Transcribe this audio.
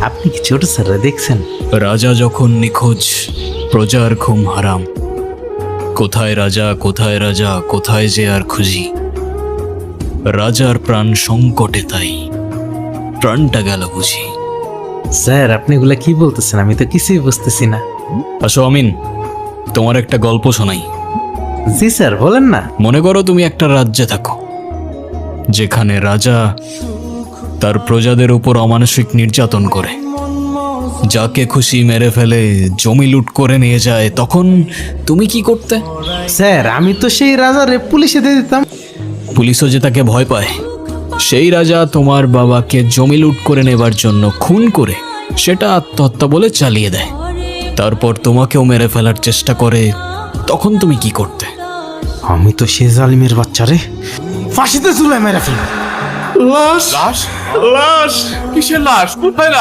আপনি কি ছোট স্যাররা দেখছেন? রাজা যখন নিখোঁজ প্রজার ঘুম হারাম। কোথায় রাজা কোথায় রাজা কোথায় যে আর খুঁজি। রাজার প্রাণ সংকটে তাই। প্রাণটা গেল বুঝি। স্যার আপনি এগুলা কি বলতেছেন? আমি তো কিছুই বুঝতেছি না। আসো আমিন। তোমার একটা গল্প শোনাই। জি স্যার বলেন না। মনে করো তুমি একটা রাজ্যে থাকো যেখানে রাজা তার প্রজাদের উপর অমানসিক নির্যাতন করে। যাকে খুশি মেরে ফেলে জমি লুট করে নিয়ে যায় তখন তুমি কি করতে? স্যার আমি তো সেই রাজারে পুলিশে দিয়ে দিতাম। পুলিশও যে তাকে ভয় পায়। সেই রাজা তোমার বাবাকে জমি লুট করে নেবার জন্য খুন করে সেটা আত্মহত্যা বলে চালিয়ে দেয়। তারপর তোমাকেও মেরে ফেলার চেষ্টা করে তখন তুমি কি করতে? আমি তো সে জালিমের বাচ্চারে ফাঁসিতে চুলে মেরে ফেলব। লাশ? লাশ? লাশ? কিসের লাশ? কোথায় লাশ?